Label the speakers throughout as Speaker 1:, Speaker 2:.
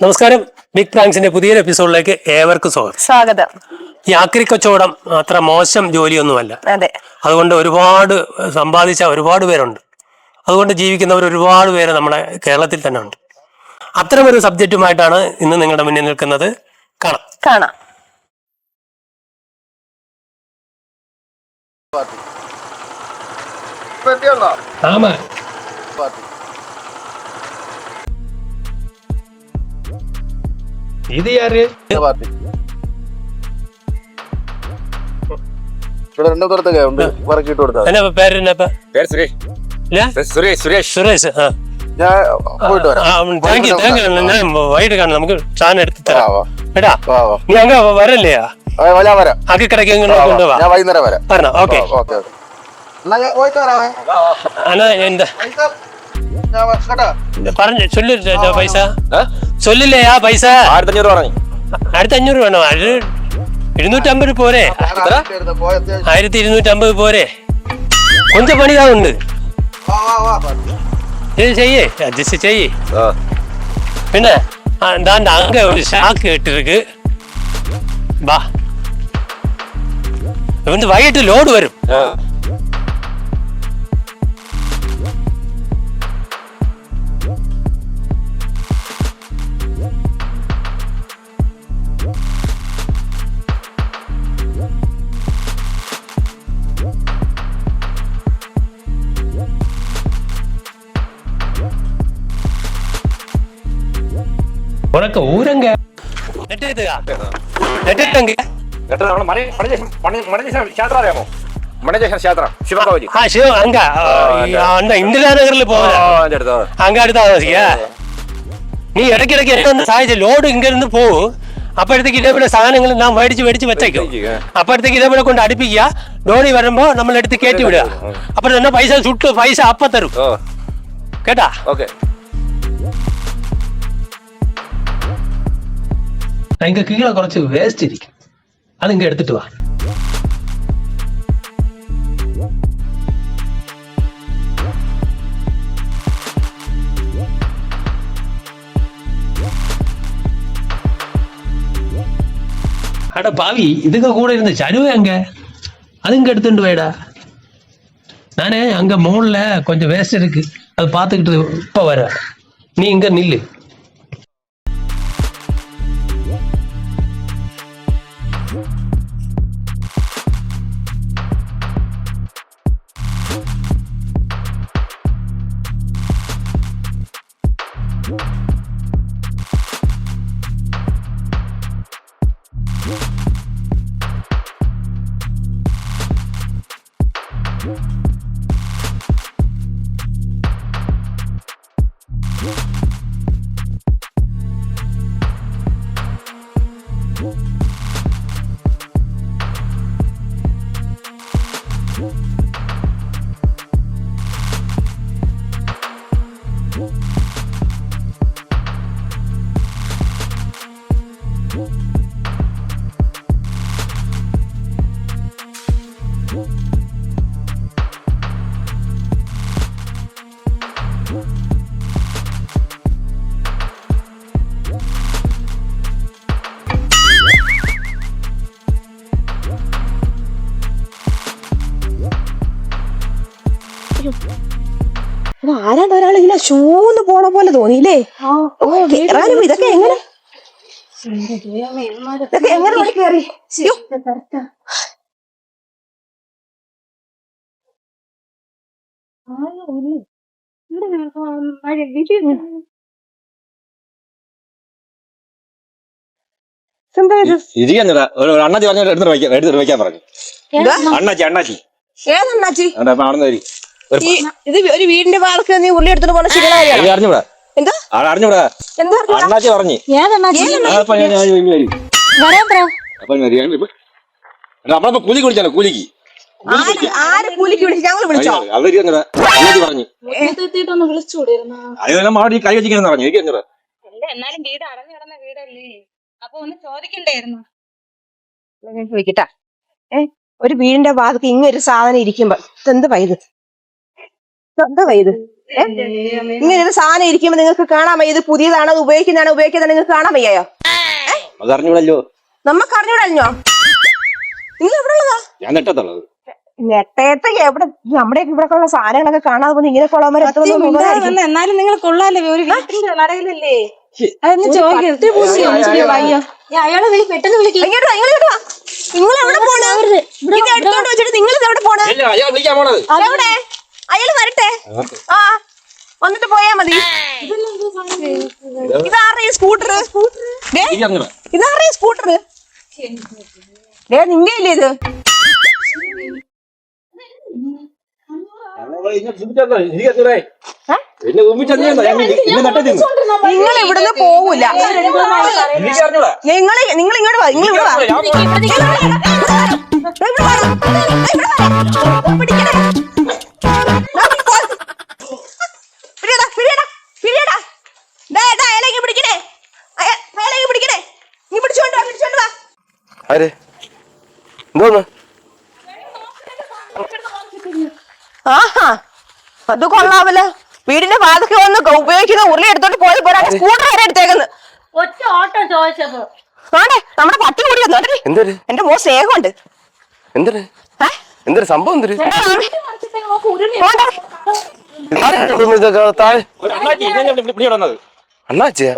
Speaker 1: നമസ്കാരം. ബിഗ് പ്രാങ്സിന്റെ പുതിയൊരു എപ്പിസോഡിലേക്ക് ഏവർക്കും സ്വാഗതം.
Speaker 2: സ്വാഗതം.
Speaker 1: ഈ ആക്രി കച്ചവടം അത്ര മോശം ജോലിയൊന്നുമല്ല.
Speaker 2: അതെ.
Speaker 1: അതുകൊണ്ട് ഒരുപാട് സമ്പാദിച്ച ഒരുപാട് പേരുണ്ട്. അതുകൊണ്ട് ജീവിക്കുന്നവർ ഒരുപാട് പേര് നമ്മുടെ കേരളത്തിൽ തന്നെ ഉണ്ട് അത്തരമൊരു സബ്ജക്റ്റുമായിട്ടാണ് ഇന്ന് നിങ്ങളുടെ മുന്നിൽ നിൽക്കുന്നത്. കാണാം.
Speaker 2: കാണാം.
Speaker 1: ആമാ.
Speaker 3: പാർട്ടി
Speaker 1: ഇത്
Speaker 3: പാർട്ടി. ഇവിടെ രണ്ടു പുറത്തൊക്കെ ഉണ്ട് പറക്കിട്ട് കൊടുത്താൽ
Speaker 1: എന്നാ പേര് എന്നാ
Speaker 4: പേര് സുരേഷ്? സുരേഷ് സുരേഷ്.
Speaker 1: സുരേഷ് ആ.
Speaker 3: ഞാൻ പോയിട്ട് വരാം.
Speaker 1: താങ്ക് യു താങ്ക് യു ഞാൻ വൈകിട്ട് കാണാം. നമുക്ക് സാധനം എടുത്ത് തരാം. എടാ. നീ അങ്ങ് വരല്ലേ?
Speaker 3: വരാം
Speaker 1: ആക്കി കിടക്കി
Speaker 3: ആ, വാ.
Speaker 1: കൊണ്ടുപോവാ
Speaker 3: ഞാൻ വൈകുന്നേരം വരാം.
Speaker 1: പറഞ്ഞോ ഓക്കെ.
Speaker 3: Okay okay. എന്നാ പോയിട്ട് വരാമേ
Speaker 1: എന്നാ എന്താ? പറഞ്ഞു ചൊല്ലില്ല പൈസ. ചൊല്ലില്ലേ ആ പൈസ?
Speaker 4: ആയിരത്തഞ്ഞൂറ് പറഞ്ഞു
Speaker 1: ആയിരത്തി അഞ്ഞൂറ് വേണോ? അത് ഇരുന്നൂറ്റമ്പത് പോരെ. ആയിരത്തി ഇരുന്നൂറ്റമ്പത് പോരെ. കൊഞ്ച പണിതാവുണ്ട് ഇത് ചെയ്യേ അഡ്ജസ്റ്റ് ചെയ്യേ. പിന്നെ എന്താണ്ട് അങ്ങ ഒരു ഷാക്ക് ഇട്ടിരിക്ക് വാ ഇവന്
Speaker 4: വൈകിട്ട്
Speaker 1: ലോഡ് വരും. കേട്ടുക കേട്ടിട്ടുണ്ടെങ്കിൽ
Speaker 4: കേട്ടത് നമ്മൾ മണി മണിജേശൻ ക്ഷേത്രം അറിയാമോ? മണിജേശൻ ക്ഷേത്രം ശിവകോവിൽ
Speaker 1: ആ ശിവ അങ്ക.
Speaker 4: ഇന്ദിരാനഗറിൽ
Speaker 1: പോകുന്നത്
Speaker 4: അങ്ക അടുത്ത്
Speaker 1: താമസിക്കുക നീ ഇടയ്ക്കിടയ്ക്ക് എത്തുന്ന സാധിച്ചു ലോഡ് ഇങ്ങനെ പോകും അപ്പോഴത്തേക്ക് ഇതേപോലെ സാധനങ്ങൾ നാം മേടിച്ച് മേടിച്ച് വെച്ചേക്കും. അപ്പോഴത്തേക്ക് ഇതേപോലെ കൊണ്ട് അടുപ്പിക്കുക. ലോറി വരുമ്പോൾ നമ്മൾ എടുത്ത് കയറ്റി വിടുക. അപ്പൊ തന്നെ പൈസ ചുട്ട് പൈസ അപ്പം തരും. കേട്ടാ?
Speaker 4: ഓക്കെ.
Speaker 1: இங்க கீழே குறைச்சு வேஸ்ட் இருக்கு. அது இங்க எடுத்துட்டு வா. அட பாவி இதுக்கு கூட இருந்த சருவு அங்க. அது இங்க எடுத்துட்டு போயிடா நானே அங்க மூணுல கொஞ்சம் வேஸ்ட் இருக்கு. அது பாத்துக்கிட்டு இப்ப வர நீ இங்க நில்லு.
Speaker 2: തോന്നിയില്ലേ? ഓ കേറാനും ഇതൊക്കെ എങ്ങനെ? ഇതൊക്കെ എങ്ങനെ ഇവിടെ
Speaker 4: കയറി? ഒരു ഒരു അണ്ണാച്ചി പറഞ്ഞു എടുത്തിട്ട് വയ്ക്കാൻ വയ്ക്കാൻ പറഞ്ഞു? അണ്ണാച്ചി അണ്ണാച്ചി.
Speaker 2: ഏതണ്ണാച്ചി?
Speaker 4: അവിടെ ഒരു
Speaker 2: ഇത് ഒരു വീടിന്റെ വാർക്ക് നീ ഉള്ളി എടുത്തിട്ട് പോണ
Speaker 4: അറിഞ്ഞൂടാ.
Speaker 2: എന്താ?
Speaker 4: അറിഞ്ഞൂടാ?
Speaker 2: എന്താ
Speaker 4: അണ്ണാച്ചി പറഞ്ഞു. നമ്മളിപ്പോ കൂലി വിളിച്ചാലോ കൂലിക്ക്.
Speaker 2: ആര് ആര് കൂലിക്ക് വിളിച്ച്? ഞങ്ങൾ വിളിച്ചോ?
Speaker 4: അവർ അറിഞ്ഞൂടാ അണ്ണാച്ചി പറഞ്ഞു.
Speaker 5: എത്തിയിട്ടൊന്ന്
Speaker 4: മാടി കൈ വെച്ചിരിക്കുന്നു പറഞ്ഞു എനിക്ക്
Speaker 5: എന്നാലും വീട് അടഞ്ഞു കിടന്ന വീടല്ലേ? അപ്പൊ ഒന്ന് ചോദിക്കണ്ടായിരുന്നു.
Speaker 2: ഞാൻ ചോദിക്കട്ടാ. ഏ ഒരു വീടിന്റെ വാതിക്ക് ഇങ്ങൊരു സാധനം ഇരിക്കുമ്പോ എന്ത് പൈത് എന്ത് വൈത് ഇങ്ങനെ ഒരു സാധനം ഇരിക്കുമ്പോ നിങ്ങൾക്ക് കാണാൻ വയ്യ. ഇത് പുതിയതാണ്? അത് ഉപയോഗിക്കുന്നതാണോ? ഉപയോഗിക്കുന്നത് നിങ്ങൾക്ക് കാണാൻ വയ്യയോ?
Speaker 4: അത് അറിഞ്ഞൂടല്ലോ
Speaker 2: നമുക്ക് അറിഞ്ഞൂടല്ലോ നിങ്ങൾ എവിടെ ഉള്ളതാ
Speaker 4: ഞാൻ നെട്ടത്തുള്ളത്.
Speaker 2: നെട്ടയത്തെ എവിടെ? നമ്മുടെ ഇവിടെ ഉള്ള സാധനങ്ങളൊക്കെ കാണാതെ പോകുന്ന ഇങ്ങനെ കൊള്ളാൻ
Speaker 5: മിണ്ടാതെ എന്നാലും നിങ്ങൾ കൊള്ളാല്ലേ ഒരു വീട്ടിന്റെ നടയിലല്ലേ? അതൊന്ന് ചോദിക്കും. അയാളെ വിളി പെട്ടെന്ന് വിളിക്കും.
Speaker 2: ഇങ്ങോട്ട് ഇങ്ങോട്ട് വാ. നിങ്ങൾ എവിടെ പോണ? ഇത് എടുത്തോണ്ട് വെച്ചിട്ട് നിങ്ങൾ ഇത് എവിടെ പോണ?
Speaker 4: അയാൾ വിളിക്കാൻ പോണത്.
Speaker 2: വരട്ടെ ആ വന്നിട്ട് പോയാ മതി ഇതാരുടെ ഈ സ്കൂട്ടർ ഇതാറിയ സ്കൂട്ടർ ഡേ നിന്റെ ഇല്ലേ ഇത് നിങ്ങൾ ഇവിടുന്ന് പോവൂല നിങ്ങൾ നിങ്ങൾ ഇങ്ങോട്ട് വാ നിങ്ങൾ ഇവിടെ വാ പിടിയെടാ, പിടിയെടാ, പിടിയെടാ. ദേ, ദാ, അയലേക്ക് പിടിക്കണേ. അയ- അയാളെ പിടിക്കണേ. നീ പിടിച്ചോണ്ട് വാ പിടിച്ചോണ്ട് വാ.
Speaker 3: ആര്? എന്തോന്ന്?
Speaker 2: ആഹാ അത് കൊള്ളാമല്ലോ. വീടിന്റെ വാതൊക്കെ വന്ന് ഉപയോഗിക്കുന്ന ഉരുളി എടുത്തോണ്ട് പോയത് പോരാ. സ്കൂട്ടർ വരെ എടുത്തേക്കുന്നു
Speaker 5: ഒറ്റ ഓട്ടം ചോദിച്ചപ്പോ.
Speaker 2: ആണേ നമ്മുടെ പട്ടി കൂടി വന്നു
Speaker 3: എന്തൊരു
Speaker 2: എന്റെ മോ സ്നേഹമുണ്ട്.
Speaker 3: എന്തൊരു? എന്തൊരു സംഭവം എന്തൊരു
Speaker 4: ഒരു
Speaker 3: അണ്ണാച്ചിയാ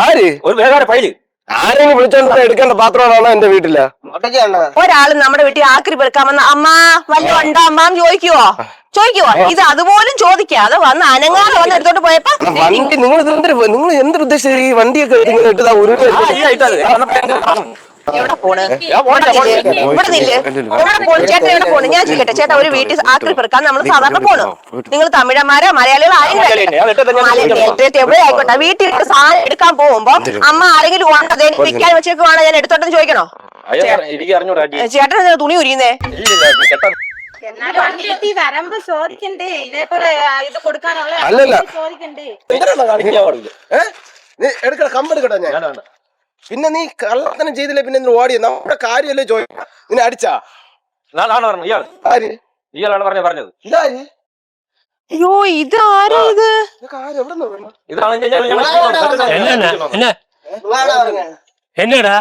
Speaker 3: ആര്
Speaker 4: വേഗം പൈൽ.
Speaker 3: ആരെങ്കിലും വിളിച്ചോണ്ട് എടുക്കേണ്ട പാത്രമാണോ എന്റെ വീട്ടിൽ?
Speaker 2: ഒരാൾ നമ്മുടെ വീട്ടിൽ ആക്രി പെറുക്കാമെന്ന് അമ്മ വല്ല ഉണ്ടോ അമ്മാന്ന് ചോദിക്കുവോ? ചോദിക്കുവോ? ഇത് അതുപോലും ചോദിക്കാതെ വന്ന് അനങ്ങാതെ വന്ന് എടുത്തോണ്ട് പോയപ്പോ
Speaker 3: വണ്ടി നിങ്ങൾ എന്തൊരു നിങ്ങൾ എന്തൊരു ഉദ്ദേശിച്ച ഈ വണ്ടിയൊക്കെ ഇങ്ങനെ ഇട്ടതാ ഒരു
Speaker 2: എവിടെ പോണ്
Speaker 4: ഞാൻ
Speaker 2: ചോദിക്കട്ടെ ചേട്ടാ ഒരു വീട്ടിൽ ആക്രി പെറുക്കാൻ നമ്മൾ സാധാരണ പോണു. നിങ്ങൾ തമിഴന്മാരോ മലയാളികളോ ആരും ആയിക്കോട്ടെ. വീട്ടിൽ സാധനം എടുക്കാൻ പോകുമ്പോ അമ്മ ആരെങ്കിലും വെക്കാൻ വെച്ചേക്കുവാണോ ഞാൻ എടുത്തോട്ടെന്ന് ചോദിക്കണോ? ചേട്ടൻ തുണി ഉരിയുന്നേ?
Speaker 5: വണ്ടി വരുമ്പോ ചോദിക്കണ്ടേ? ഇതേപോലെ ആ, ഇത് കൊടുക്കാനുള്ള
Speaker 3: അല്ലല്ല.
Speaker 5: ചോദിക്കണ്ടേ?
Speaker 3: എടുക്കട കമ്പെടുക്കട്ടെ ഞാൻ. പിന്നെ നീ കള്ളത്തനം ചെയ്തില്ലേ പിന്നെ എന്തിനു ഓടിയ നമ്മുടെ കാര്യമല്ലേ ചോദിക്കാം നിന്നെ അടിച്ചാ?
Speaker 4: ഇയാൾ
Speaker 3: ആര്?
Speaker 4: ഇയാളാണ് പറഞ്ഞത് പറഞ്ഞത്.
Speaker 3: ഇതാര്?
Speaker 2: അയ്യോ ഇത് ആരാ ഇത്?
Speaker 3: ഇതൊക്കെ ആര്? എവിടെ നിന്ന് വരണം
Speaker 4: ഇതാണ് ഞാൻ- ഞാൻ- ഞാൻ-
Speaker 1: എന്നാ എന്നാ? എന്നടാ?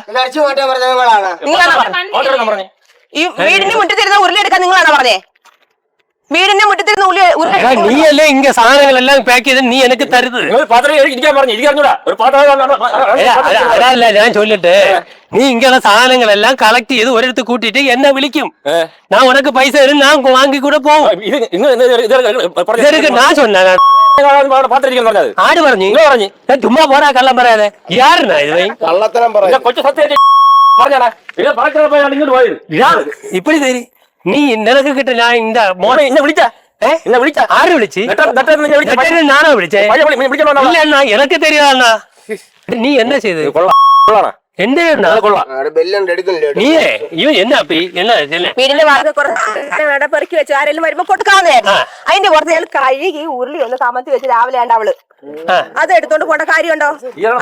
Speaker 2: നിങ്ങളാണോ. പറഞ്ഞത്
Speaker 4: ഓട്ടോടുക്കാൻ പറഞ്ഞേ?
Speaker 2: ഈ വീടിന്റെ മുറ്റത്തിരുന്ന ഉരുളി എടുക്കാൻ നിങ്ങളാണോ പറഞ്ഞേ? വീടിന്റെ മുറ്റത്തിരുന്ന ഉരുളി ഉരുളി
Speaker 1: എടാ, നീയല്ലേ ഇങ്ങ സാധനങ്ങളെല്ലാം പാക്ക് ചെയ്ത് നീ എനിക്ക് തരുത്
Speaker 4: നിങ്ങൾ പാത്രം ഇരിക്കാൻ പറഞ്ഞു എനിക്ക് അറിഞ്ഞൂടാ ഒരു പാത്രം
Speaker 1: എടാ, അതാ- അതല്ല ഞാൻ ചൊല്ലിട്ട് നീ ഇങ്ങനെ സാധനങ്ങളെല്ലാം കളക്ട് ചെയ്ത് ഒരിടത്ത് കൂട്ടിയിട്ട് എന്നെ വിളിക്കും ഞാൻ ഉനക്ക് പൈസ തരും ഞാൻ വാങ്ങി കൂടെ പോവും
Speaker 4: ഇത് നിങ്ങൾ
Speaker 1: ഇതൊക്കെ ഞാൻ சொன்னா
Speaker 4: പാത്രം ഇരിക്കാൻ പറഞ്ഞത്
Speaker 1: ആര് പറഞ്ഞു
Speaker 4: നിങ്ങൾ പറഞ്ഞു
Speaker 1: ഞാൻ ചുമ്മാ പോരാ കള്ളം പറയാതെ യാരുന്നാ ഇത് ഭൈ?
Speaker 3: കള്ളത്തനം
Speaker 4: ഇല്ല,
Speaker 3: പറയാം
Speaker 4: കൊച്ചു സത്യം പറഞ്ഞാടാ ഇത് പാത്രം പോയാണ് ഇങ്ങോട്ട് പോയത്
Speaker 1: ഇതാ ഇപ്പഴി തരി നീ നിനക്ക് കിട്ടില്ല എന്റെ മോനെ
Speaker 4: എന്നെ വിളിച്ച? ഞാനാ വിളിച്ചേ?
Speaker 1: എനക്ക് തരിക നീ എന്നാ ചെയ്ത്?
Speaker 2: വീടിന്റെ ആരെങ്കിലും അതിന്റെ പുറത്ത് ഞാൻ കഴുകി ഉരുളി ഒന്ന് സമത്തി വെച്ച് രാവിലെ
Speaker 1: ഉണ്ടാവൾ
Speaker 2: അത് എടുത്തോണ്ട് പോണ്ട കാര്യമുണ്ടോ?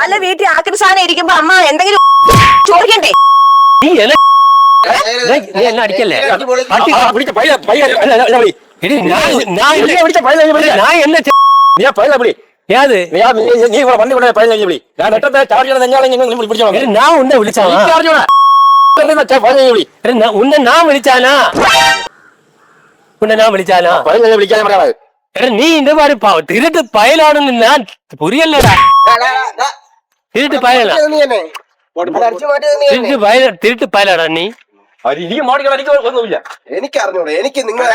Speaker 2: അല്ല വീട്ടിൽ ആക്രി സാധനം ഇരിക്കുമ്പോ അമ്മ എന്തെങ്കിലും ചോദിക്കണ്ടേ
Speaker 4: என்ன அடிக்கல பிடிச்ச நான் என்ன ஏன் பையில ஏது நீ இவ்வளவு
Speaker 1: பண்ணி நான் உன்னை விழிச்சான் நான் விழிச்சானா உன்னை நான்
Speaker 4: விழிச்சானா பதினஞ்சு
Speaker 1: விழிக்காத நீ இந்த மாதிரி திருட்டு பயலாடுன்னு நான் புரியலடா திருட்டு பயலா திருட்டு பயலா திருட்டு பயலாடா நீ
Speaker 4: അവർ എനിക്ക് മാടിക്കണം എനിക്ക് ഒന്നുമില്ല
Speaker 3: എനിക്ക് അറിഞ്ഞൂടെ എനിക്ക് നിങ്ങൾ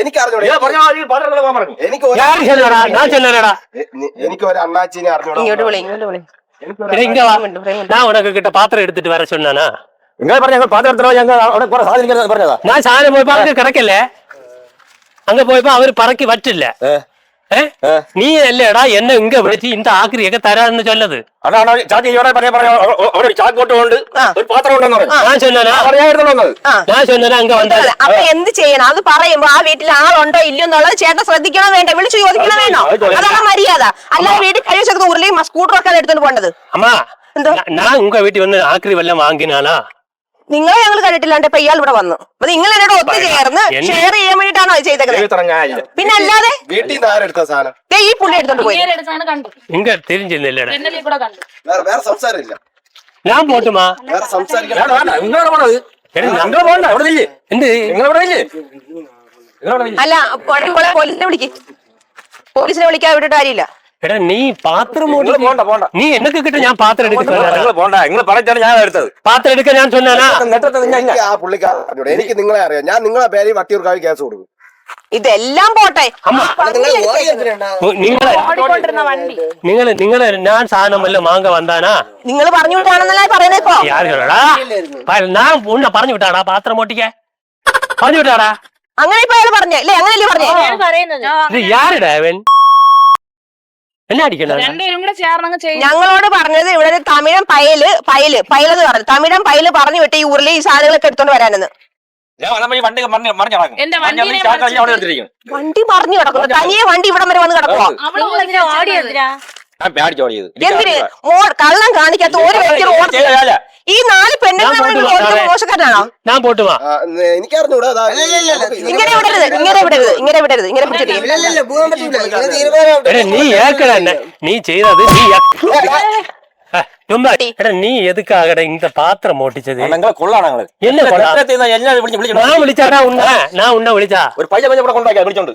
Speaker 3: എനിക്ക് അറിഞ്ഞൂടെ
Speaker 4: ഞാൻ പറഞ്ഞ ആദ്യം പാത്രം പോകാൻ പറഞ്ഞു
Speaker 3: എനിക്ക് ഒരു-
Speaker 1: யாரு சொன்னாடா நான் சொன்னேனடா
Speaker 3: എ- നി- എനിക്ക് ഒരു അണ്ണാച്ചിനെ അറിഞ്ഞൂടാ
Speaker 2: ഇങ്ങോട്ട് വിളി ഇങ്ങോട്ട് വിളി
Speaker 1: എടാ, ഇങ്ങ വാ நான் உனக்கு கிட்ட பாத்திரம் எடுத்துட்டு வர சொன்னானா
Speaker 4: നിങ്ങൾ പറഞ്ഞ ഞങ്ങൾ പാത്രം എടുത്തോ ഞങ്ങൾ അവിടെ കുറെ സാധനം പറഞ്ഞതാ
Speaker 1: நான் சாயந்தரம் போயப்போ அங்க கிடைக்கல அங்க போயப்போ அவரு பறக்கி வச்சில்ல
Speaker 4: ഏ
Speaker 1: ഏ? നീ അല്ലേടാ എന്നെ ഇങ്ക വിളിച്ച് ഇന്റെ ആക്രിയൊക്കെ തരാന്ന് ചൊല്ലത്
Speaker 4: അണ്ണാ അണ്ണാ ചാച്ചി ഇവിടെ പറയാ പറയാ അവിടെ ഒരു ചാക്കോട്ട് കൊണ്ട്
Speaker 2: ആ.
Speaker 4: ഒരു പാത്രം ഉണ്ടെന്ന് പറഞ്ഞു
Speaker 1: ഞാൻ சொன்னேனா
Speaker 4: പറയായിരുന്നു വന്നത്
Speaker 2: ആ
Speaker 1: ഞാൻ சொன்னேனா അങ്ക വന്നത്
Speaker 2: അപ്പൊ എന്ത് ചെയ്യണം അത് പറയുമ്പോ ആ വീട്ടിൽ ആളുണ്ടോ ഇല്ലയോ എന്നുള്ളത് ചേട്ടൻ ശ്രദ്ധിക്കണം വേണ്ട വിളിച്ചു ചോദിക്കണം വേണോ
Speaker 4: അത് ചോദിക്കണം.
Speaker 2: അതാണ് മര്യാദ അല്ലാതെ വീട്ടിൽ കഴിവ് വെച്ചത് ഉരുളിയും സ്കൂട്ടറും ഒക്കെ എടുത്തോണ്ട് പോണ്ടത്
Speaker 1: அம்மா
Speaker 2: എന്തോ?
Speaker 1: நான்- நான் உங்க வீட்டு வந்து ஆக்ரி வெள்ளம் வாங்கினானா
Speaker 2: നിങ്ങളെ ഞങ്ങൾ കണ്ടിട്ടില്ലാണ്ട് ഇപ്പൊ ഇയാൾ ഇവിടെ വന്നു. അപ്പൊ നിങ്ങൾ എന്നോട് ഒത്തു ചേർന്ന് ഷെയർ ചെയ്യാൻ വേണ്ടിട്ടാണോ അത് ചെയ്തേക്കുന്നത് പിന്നെ അല്ലാതെ?
Speaker 3: വീട്ടിൽ സാധനം?
Speaker 2: ദേ ഈ പുള്ളി എടുത്തോണ്ട് പോയി.
Speaker 5: എടുത്താണ് കണ്ടു.
Speaker 1: ഇങ്ക തിരിഞ്ഞില്ലടാ
Speaker 5: ജനലിൽ കൂടെ കണ്ടു.
Speaker 3: വേറെ വേറെ സംസാരമില്ല.
Speaker 1: ഞാൻ പോട്ടുമാ
Speaker 3: വേറെ സംസാരിക്കാൻ
Speaker 4: നിങ്ങളെ പോണത് ഞങ്ങളെ പോണ്ട. അവിടെ ഇല്ലേ?
Speaker 1: എന്ത്?
Speaker 4: ഇല്ലേ?
Speaker 2: അല്ല പോട്ടെ, പോലീസിനെ വിളിക്ക്. പോലീസിനെ വിളിക്കാൻ വിട്ടിട്ട് കാര്യമില്ല.
Speaker 1: എടാ നീ പാത്രം
Speaker 4: നിങ്ങൾ
Speaker 1: ഓടി-
Speaker 4: പോണ്ട പോണ്ട
Speaker 1: നീ എന്നൊക്കെ കിട്ടും ഞാൻ പാത്രം എടുക്കാൻ
Speaker 4: നിങ്ങൾ പോണ്ട നിങ്ങൾ പറഞ്ഞാണ് ഞാൻ എടുത്തത്
Speaker 1: പാത്രം എടുക്കാൻ ഞാൻ சொன்னானா
Speaker 4: നെട്ടത്ത് നിന്നെ ഇല്ല.
Speaker 3: എനിക്ക് ആ പുള്ളിക്കാരനോട് എനിക്ക് നിങ്ങളെ അറിയാം ഞാൻ നിങ്ങളെ പേര് വട്ടിയൂർക്കാവ് കേസ് കൊടുക്കും
Speaker 2: ഇതെല്ലാം പോട്ടെ
Speaker 1: അമ്മ
Speaker 3: നിങ്ങൾ ഓടി എന്തിനാ
Speaker 1: നിങ്ങളെ
Speaker 5: ഓടിക്കൊണ്ടിരുന്ന വണ്ടി
Speaker 1: നിങ്ങൾ നിങ്ങളെ ഞാൻ സാധനം വല്ല മാങ്ക വന്നാനാ
Speaker 2: നിങ്ങൾ പറഞ്ഞു വിട്ടാണെന്നല്ല പറയുന്നത് ഇപ്പൊ
Speaker 1: யாரு சொல்லடா பாரு, நான் உன்னை പറഞ്ഞു விட்டாடா பாத்திரம் ஓட்டிக்க പറഞ്ഞു விட்டாடா
Speaker 2: അങ്ങനെ ഇപ്പൊ അയാൾ പറഞ്ഞേ അല്ലേ അങ്ങനെയല്ലേ പറഞ്ഞേ
Speaker 5: ഞാൻ പറയുന്നത്
Speaker 1: இது யாருடா
Speaker 2: ഞങ്ങളോട് പറഞ്ഞത് ഇവിടെ തമിഴം പയൽ പയൽ പയലെന്ന് പറഞ്ഞു. തമിഴം പയൽ പറഞ്ഞു വിട്ട് ഈ ഊരിലെ ഈ സാധനങ്ങളൊക്കെ എടുത്തോണ്ട് വരാനെന്ന്.
Speaker 4: വണ്ടി
Speaker 2: പറഞ്ഞു കിടക്കുന്നു. തനിയെ വണ്ടി ഇവിടം വരെ വന്ന് കിടക്കുവാ.
Speaker 4: ഞാൻ പേടിച്ച് ഓടിയത്
Speaker 2: എന്തിന് മോൾ കള്ളം കാണിക്കാത്ത ഒരു വ്യക്തി റോഡ്
Speaker 4: ചെയ്യല
Speaker 2: ഈ നാല് പെണ്ണുങ്ങൾ
Speaker 1: ഞാൻ
Speaker 2: ഇവിടെ
Speaker 1: പോയിട്ട്
Speaker 2: ഓടിക്കുന്ന മോശക്കാരനാണോ
Speaker 1: நான் போட்டுமா
Speaker 3: ആ, ന- എനിക്കറിഞ്ഞൂടാ അതാ
Speaker 2: ഇങ്ങനെ വിടരുത് ഇങ്ങനെ വിടരുത് ഇങ്ങനെ വിടരുത് ഇങ്ങനെ പിടിച്ചിട്ട്
Speaker 1: എടാ നീ ഏക്കടാ என்ன நீ செய்தது நீ ஏக்க- ஆ, சும்மா எடா நீ எதுக்காகடா இந்த பாத்திரம் ஓட்டிச்சது
Speaker 4: നിങ്ങളെ കൊള്ളാണ് ഞങ്ങള്
Speaker 1: என்ன കൊള്ളാം?
Speaker 4: എല്ലാം വിളിച്ച് വിളിച്ചു
Speaker 1: நான் വിളിച്ചാടാ ഉണ്ണ ഞാൻ ഉണ്ണ വിളിച്ചാ
Speaker 4: ഒരു പൈസ പൈസ ഇവിടെ കൊണ്ടാക്കിയാ വിളിച്ചോണ്ട്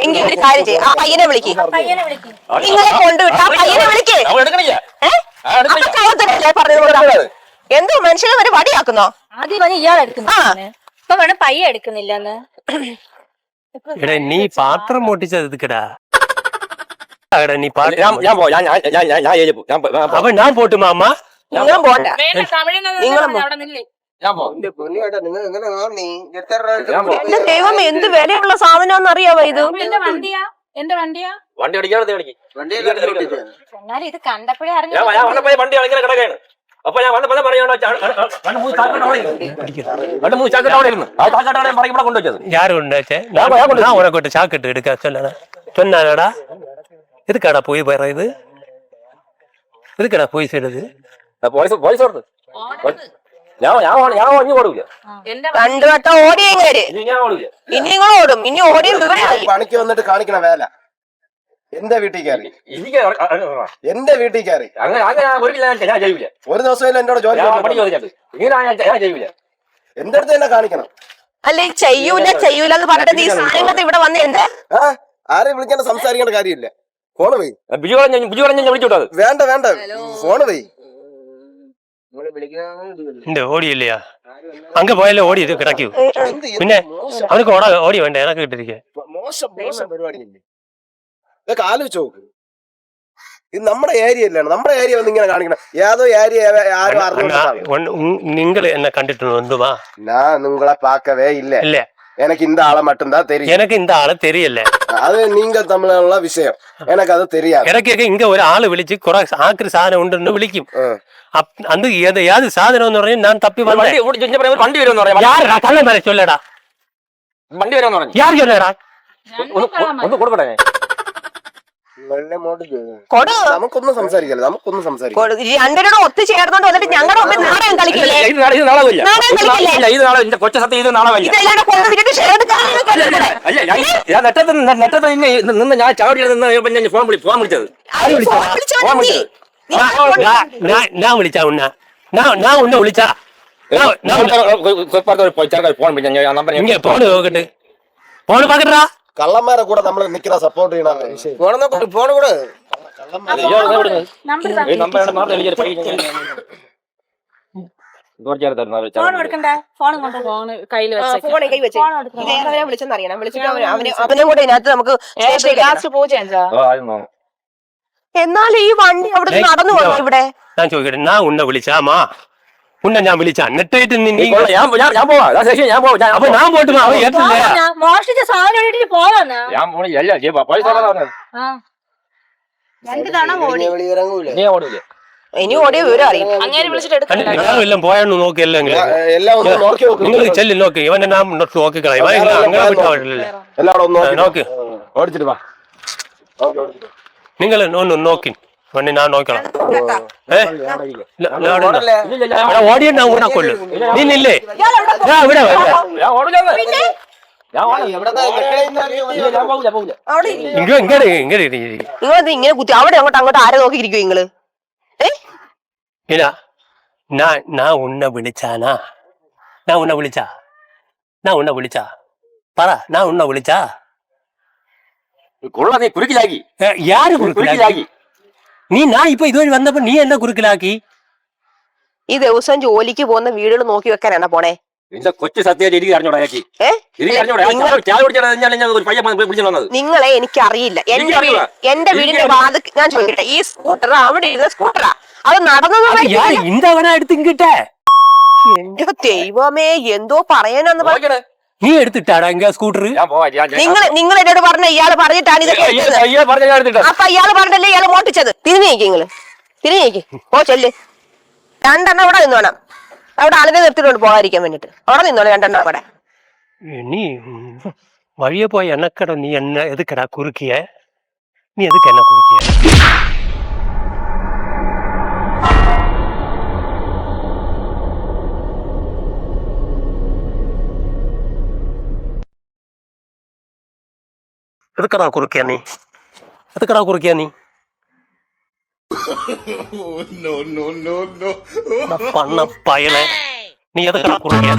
Speaker 2: എങ്കിൽ ഒരു കാര്യം ചെയ്യും. ആ പയ്യനെ വിളിക്ക്.
Speaker 5: പയ്യനെ വിളിക്കും.
Speaker 2: നിങ്ങളെ കൊണ്ടുവിട്ട് ആ പയ്യനെ വിളിക്ക്.
Speaker 4: അവൾ എടുക്കണില്ല.
Speaker 2: ഏ?
Speaker 4: ആ, എടുക്കണില്ല.
Speaker 2: അപ്പൊ കള്ളത്തരല്ലേ പറഞ്ഞത് കൊടുക്കാൻ? എന്തോ മനുഷ്യനെ വരെ വടിയാക്കുന്നോ?
Speaker 5: ആദ്യം പറഞ്ഞ് ഇയാൾ എടുക്കുന്നു.
Speaker 2: ആ.
Speaker 5: ഇപ്പൊ വേണം പയ്യ എടുക്കുന്നില്ലെന്ന്.
Speaker 1: എടാ നീ പാത്രം എതുക്കടാ എടാ നീ
Speaker 4: ഞാൻ
Speaker 1: പാത്രം
Speaker 4: ഞാൻ പോ ഞാൻ ഞാൻ ഞാൻ ഞാൻ ഞാൻ പോ. ഞാൻ ഞാൻ പോ.
Speaker 1: അപ്പൊ ഞാൻ പോട്ടുമാ അമ്മ
Speaker 2: നിങ്ങൾ പോണ്ട
Speaker 5: വേണ്ട
Speaker 2: നിങ്ങളും
Speaker 5: അവിടെ നില്ലേ
Speaker 4: ഞാൻ പോ
Speaker 3: നിങ്ങൾ എങ്ങനെ കാണി എത്ര രൂപ
Speaker 4: ഞാൻ പോ
Speaker 2: എന്റെ ദൈവം എന്ത് വിലയുള്ള സാധനം അറിയാവോ ഇത്
Speaker 5: എന്റെ വണ്ടിയാ എന്റെ വണ്ടിയാ
Speaker 4: വണ്ടി അടിക്കാതെ അടിക്കും
Speaker 5: എന്നാലും ഇത് കണ്ടപ്പോഴേ അറിഞ്ഞു
Speaker 4: ഞാൻ ഞാൻ വന്നപ്പോ ഈ വണ്ടി ഇങ്ങനെ കിടക്കാണ് അപ്പൊ ഞാൻ വന്നപ്പോ പറയണോ രണ്ട് മൂന്ന് ചാക്കട്ട് അവിടെ ഇരുന്നു. രണ്ട് മൂന്ന് ചാക്കട്ട് അവിടെ ഇരുന്നു ആ ചാക്കട്ട് അവിടെ പറയും ഇവിടെ കൊണ്ടുവച്ചത്
Speaker 1: யாரு உண்டாச்சே
Speaker 4: ഞാൻ ഞാൻ കൊണ്ടുവച്ചു.
Speaker 1: நான் உனக்கு ஒரு சாக்கெட்டு எடுக்க சொன்னா சொன்னாடா எதுக்காடா போய் போறது எதுக்கடா போய் செய்யறது
Speaker 4: പോലീസ് പോലീസ് ഓർത്ത് ഞാൻ ഞാൻ ഞാൻ ഓടി ഓടൂല.
Speaker 2: രണ്ടു വട്ടം
Speaker 4: ഇനി ഞാൻ ഓടൂല.
Speaker 2: ഇനി നിങ്ങൾ ഓടും. ഇനി ഓടിയ വിവരമായി
Speaker 3: പണിക്ക് വന്നിട്ട് കാണിക്കണ വേല. എന്റെ വീട്ടിൽ കയറി.
Speaker 4: എനിക്ക് അ- അ- അ-
Speaker 3: എന്റെ വീട്ടിൽ കയറി.
Speaker 4: അങ്ങനെ അങ്ങനെ ഞാൻ ഒരു ഞാൻ ഞാൻ ചെയ്യൂല.
Speaker 3: ഒരു ദിവസം എന്നോട് ജോലി
Speaker 4: ഞാൻ പണി ഇങ്ങനെ ഞാൻ ഞാൻ ചെയ്യൂല.
Speaker 3: എന്റെ അടുത്ത് തന്നെ കാണിക്കണം.
Speaker 2: അല്ലെ ചെയ്യൂല ചെയ്യൂല എന്ന് പറഞ്ഞിട്ട് ഇവിടെ വന്ന് എന്താ?
Speaker 3: ആ ആരെയും വിളിക്കേണ്ട സംസാരിക്കേണ്ട കാര്യമില്ല. ഫോണ് പോയി.
Speaker 4: ബിജു പറഞ്ഞ ബിജു പറഞ്ഞ ഞാൻ വിളിച്ചു വിട്ടത്
Speaker 3: വേണ്ട വേണ്ട. ഫോണ് പോയി.
Speaker 1: இந்த ஓடி இல்லையா அங்க போயில ஓடி இது கிடைக்கும்
Speaker 3: എന്ത് ഇത്
Speaker 1: പിന്നെ
Speaker 3: മോശം
Speaker 1: அவனுக்கு ஓட ஓடி வேண்டாம் எனக்கு கிட்டிருக்கே
Speaker 3: മോശം മോശം പരിപാടിയല്ലേ ഇതൊക്കെ ആലോചിച്ച് നോക്ക് ഇത് നമ്മുടെ ഏരിയ അല്ലാണ് നമ്മുടെ ഏരിയ വന്ന് ഇങ്ങനെ കാണിക്കണം ഏതോ ഏരിയ ആരും അറിഞ്ഞു
Speaker 1: நீங்கள் என்ன கண்டுட்டு வந்துமா
Speaker 3: நான் உங்களை பார்க்கவே இல்ல
Speaker 1: இல்ல
Speaker 3: எனக்கு இந்த ஆளை மட்டும்தான் தெரியும்
Speaker 1: எனக்கு இந்த ஆளு தெரியல
Speaker 3: அது நீங்க தமிழ்ல விஷயம் எனக்கு அது தெரியாது
Speaker 1: ഇടയ്ക്കൊക്കെ ഇങ്ങ ഒരു ആള് വിളിച്ച് കുറെ ആക്രി സാധനം ഉണ്ടെന്ന് വിളിക്കും
Speaker 3: ഉം.
Speaker 1: അപ്പ- അന്ന് ഏത് ഏത് സാധനം എന്ന് പറഞ്ഞാൽ ഞാൻ തപ്പി വന്നേ
Speaker 4: വണ്ടി ഓടി ചോദിച്ചപ്പോ ഒരു വണ്ടി വരുമെന്ന് പറയാം
Speaker 1: யாருடா கள்ள மேல சொல்லடா
Speaker 4: വണ്ടി വരുമെന്ന് പറഞ്ഞു
Speaker 1: யார் சொல்லடா
Speaker 4: ഒന്ന് ഒന്ന് കൊടുക്കട്ടെ
Speaker 2: കൊടു
Speaker 3: നമുക്കൊന്നും സംസാരിക്കല്ല നമുക്കൊന്നും സംസാരിക്കാം
Speaker 2: കൊടു. ഈ രണ്ടിനോട് ഒത്തു ചേർന്നോണ്ട് വന്നിട്ട് ഞങ്ങളുടെ മുമ്പിൽ നാടകം കളിക്കില്ലേ
Speaker 4: ഇത് നാളെ ഇത് നാളെ ഇല്ല
Speaker 2: നാളെ കളിക്കില്ലേ?
Speaker 4: ഇല്ല ഇത് നാളെ എന്റെ കൊച്ച സത്യം ഇത് നാളെ ഇല്ല
Speaker 2: ഇതെല്ലാം കൊണ്ടുവിട്ടിട്ട് ഷെയർ
Speaker 4: അല്ല ഞാൻ ഞാൻ നെറ്റത്ത് നിന്ന് നെറ്റത്ത് നിന്ന് നിന്ന് ഞാൻ ചാടി നിന്ന് കഴിഞ്ഞപ്പോ ഞാൻ ഫോൺ വിളി ഫോൺ വിളിച്ചത് ഫോൺ വിളിച്ചത്
Speaker 1: ഞാൻ വിളിച്ചാ
Speaker 4: ഫോൺ ഞാൻ ഉണ്ണ
Speaker 1: വിളിച്ചാ. ഫോൺ നോക്കണ്ട് ഫോണ് പാക്കട്ടാ
Speaker 3: കള്ളന്മാരെ കൂടെ നമ്മൾ നിക്കുന്ന സപ്പോർട്ട് ചെയ്യണം
Speaker 2: വിളിച്ചെന്നറിയണം. വിളിച്ചിട്ട് അവനെ കൂടെ ഇതിനകത്ത് നമുക്ക് എന്നാൽ ഈ വണ്ടി അവിടെ നടന്നു
Speaker 1: പോകണം
Speaker 2: ഇവിടെ?
Speaker 1: ഞാൻ ചോദിക്കട്ടെ ഞാൻ ഉന്നെ വിളിച്ചാമാ ഉന്നെ ഞാൻ വിളിച്ച. എന്നിട്ടായിട്ട് നിന്നെ
Speaker 4: ഞാൻ
Speaker 1: പോട്ട്
Speaker 5: മോഷ്ടിച്ച
Speaker 2: അറിയാം.
Speaker 5: വിളിച്ചിട്ട്
Speaker 1: നോക്കി
Speaker 3: നോക്കി നോക്ക്. ഓടിച്ചിട്ട് വാ.
Speaker 1: നിങ്ങൾ ഒന്ന് നോക്കി. അവിടെ നിന്നോ. എടാ, ഓടിയ. ഇങ്ങ ഇങ്ങടെ ഇങ്ങടെ ഇരി, ഇരി.
Speaker 2: നിങ്ങളെന്ത് ഇങ്ങനെ കുത്തി? അവിടെ അങ്ങോട്ട് അങ്ങോട്ട് ആരെ നോക്കിയിരിക്കും നിങ്ങൾ?
Speaker 1: ഇല്ല. ഞാൻ ഞാൻ ഉന്നെ വിളിച്ചാനാ ഞാൻ ഉന്നെ വിളിച്ചാ. ഞാൻ ഉന്നെ വിളിച്ചാ. പറ ഞാൻ ഉന്നെ വിളിച്ചാ.
Speaker 4: കൊള്ള നീ കുരുക്കിലാക്കി.
Speaker 1: യാര്
Speaker 4: കുരുക്കിലാക്കി?
Speaker 1: നീ ഞാൻ ഇപ്പൊ ഇതുവഴി വന്നപ്പോ നീ എന്നാ കുരുക്കിലാക്കി?
Speaker 2: ഈ ദിവസം ജോലിക്ക് പോകുന്ന വീടുകൾ നോക്കി വെക്കാനാണ് പോണേ?
Speaker 4: നിന്റെ കൊച്ചു സത്യം എനിക്ക് അറിഞ്ഞോടാക്കി
Speaker 2: നിങ്ങളെ എനിക്ക് അറിയില്ല എന്റെ വീടിന്റെ വാതിൽ ഞാൻ ചോദിക്കട്ടെ ഈ സ്കൂട്ടർ അവിടെ ഇരുന്ന സ്കൂട്ടറാ? അത് നടന്നത് എന്റെ ദൈവമേ എന്തോ പറയാനാന്ന്
Speaker 4: പറയണേ
Speaker 1: നീ എടുത്തിട്ടാടാ എങ്കിൽ സ്കൂട്ടർ
Speaker 2: നിങ്ങൾ നിങ്ങൾ എന്നോട് പറഞ്ഞ ഇയാൾ പറഞ്ഞിട്ടാണ് ഇതൊക്കെ എടുത്തത്. അപ്പൊ ഇയാൾ പറഞ്ഞല്ലേ ഇയാൾ മോട്ടിച്ചത് തിരിഞ്ഞു നീക്കി നിങ്ങൾ തിരിഞ്ഞു നീക്കി. ഓ ചെല്ല്. രണ്ടെണ്ണം അവിടെ നിന്ന് വേണം. അവിടെ ആളിനെ നിർത്തിട്ടുണ്ട് പോകാതിരിക്കാൻ വേണ്ടിട്ട്. അവിടെ നിന്നോളൂ രണ്ടെണ്ണം അവിടെ.
Speaker 1: വഴിയെ പോയ എണ്ണക്കട നീ എന്നെ എതുക്കടാ കുറുക്കിയ? നീ എതുക്കെന്നെ കുറുക്കിയ? எதுக்கடா குறுக்கியா நீ? எதுக்கடா குறுக்கியா நீ? பண்ண பயல. நீ எதுக்கடா குறுக்கியா?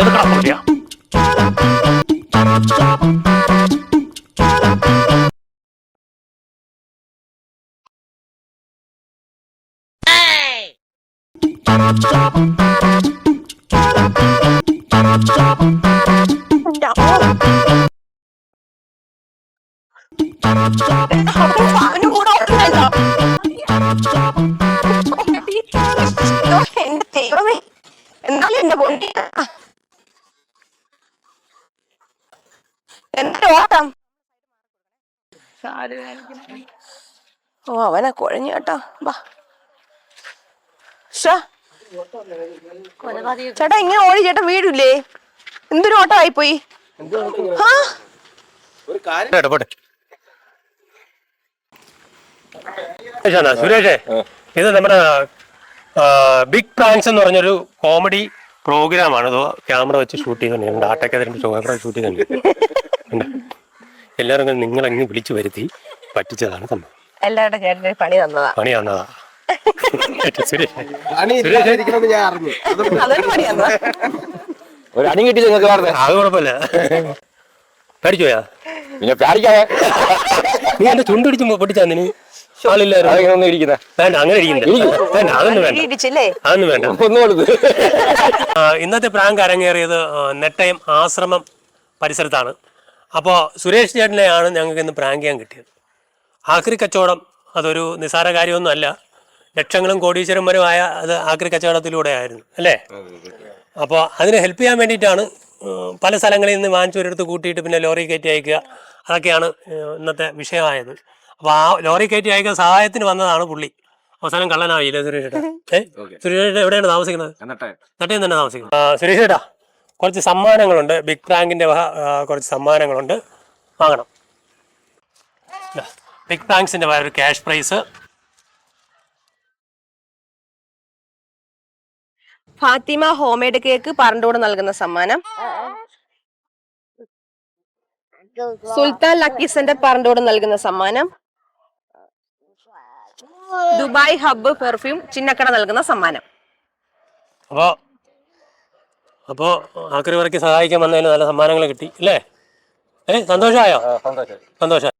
Speaker 1: எதுக்கடா குறுக்கியா?
Speaker 2: Stop. എന്റെ ദൈവമേ എന്നാലും എന്റെ പൊന്നി ആ. എന്താ ഓട്ടം ഓ അവനെ കുഴഞ്ഞു കേട്ടോ. വാ. ചേട്ടാ ഇങ്ങനെ ഓടി ചേട്ടാ വീടില്ലേ? എന്തൊരു ഓട്ടമായി പോയി? ആ
Speaker 3: ഒരു കാര്യം
Speaker 1: സുരേഷാണ് സുരേഷേ. ഇത് നമ്മുടെ ബിഗ് പ്രാങ്ക്സ് എന്ന് പറഞ്ഞൊരു കോമഡി പ്രോഗ്രാമാണ് ഇത് ക്യാമറ വെച്ച് ഷൂട്ട് ചെയ്തിട്ടുണ്ട് ആട്ടക്കതിന്റെ ക്യാമറ ഷൂട്ട് ചെയ്തിട്ടുണ്ട് എല്ലാവരും നിങ്ങൾ അങ്ങ് വിളിച്ചു വരുത്തി പറ്റിച്ചതാണ് സംഭവം.
Speaker 2: എല്ലാവരുടെ പണി തന്നതാ.
Speaker 1: പണി
Speaker 2: തന്നതാ.
Speaker 4: ഒരു അണി കിട്ടി നിങ്ങൾക്ക് വേറെ.
Speaker 1: അത് കുഴപ്പമില്ല. പേടിച്ചോയാ
Speaker 4: പിന്നെ
Speaker 1: നീ എന്റെ ചുണ്ടിടിച്ച് പൊട്ടിച്ചാ നിന് ആളില്ലായിരുന്നു.
Speaker 4: അതിങ്ങനെ ഒന്നും ഇരിക്കുന്ന?
Speaker 1: വേണ്ട അങ്ങനെ വേണ്ട അതൊന്നും വേണ്ട.
Speaker 2: ഇടിച്ചില്ലേ
Speaker 1: അതൊന്നും വേണ്ട.
Speaker 4: ഒന്നും കൊടുത്ത്
Speaker 1: ഇന്നത്തെ പ്രാങ്ക് അരങ്ങേറിയത് നെട്ടയം ആശ്രമം പരിസരത്താണ്. അപ്പോൾ സുരേഷ് ചേട്ടനെയാണ് ഞങ്ങൾക്ക് ഇന്ന് പ്രാങ്ക് ചെയ്യാൻ കിട്ടിയത്. ആക്രി കച്ചവടം അതൊരു നിസ്സാര കാര്യമൊന്നും അല്ല ലക്ഷങ്ങളും കോടീശ്വരന്മാരുമായ അത് ആക്രി കച്ചവടത്തിലൂടെ ആയിരുന്നു അല്ലേ? അപ്പോൾ അതിന് ഹെൽപ്പ് ചെയ്യാൻ വേണ്ടിയിട്ടാണ് പല സ്ഥലങ്ങളിൽ നിന്ന് വാങ്ങിച്ചൊരിടത്ത് കൂട്ടിയിട്ട് പിന്നെ ലോറി കയറ്റി അയക്കുക. അതൊക്കെയാണ് ഇന്നത്തെ വിഷയമായത്. അപ്പോൾ ആ ലോറി കയറ്റി അയക്കാൻ സഹായത്തിന് വന്നതാണ് പുള്ളി. അവസാനം കള്ളനാവില്ലേ സുരേഷ് ഏട്ടാ? ഏ? സുരേഷ് ഏട്ടാ എവിടെയാണ് താമസിക്കുന്നത്? നട്ടയം തന്നെ താമസിക്കുന്നത് സുരേഷ് ഏട്ടാ കുറച്ച് സമ്മാനങ്ങളുണ്ട്. ബിഗ് പ്രാങ്കിന്റെ വക കുറച്ച് സമ്മാനങ്ങളുണ്ട്. വാങ്ങണം. ദാ, ബിഗ് പ്രാങ്ക്സിന്റെ വക ഒരു cash prize.
Speaker 2: Fathima homemade cake Parandode നൽകുന്ന സമ്മാനം. സുൽത്താൻ ലക്കീസിന്റെ പറണ്ടോട് നൽകുന്ന സമ്മാനം. ദുബായ് ഹബ്ബ് പെർഫ്യൂം ചിന്നക്കട നൽകുന്ന സമ്മാനം.
Speaker 1: അപ്പോ അപ്പോ ആക്രി വരയ്ക്ക് സഹായിക്കാൻ വന്നതിന് നല്ല സമ്മാനങ്ങൾ കിട്ടി അല്ലേ ഏ സന്തോഷമായോ
Speaker 4: സന്തോഷം
Speaker 1: സന്തോഷം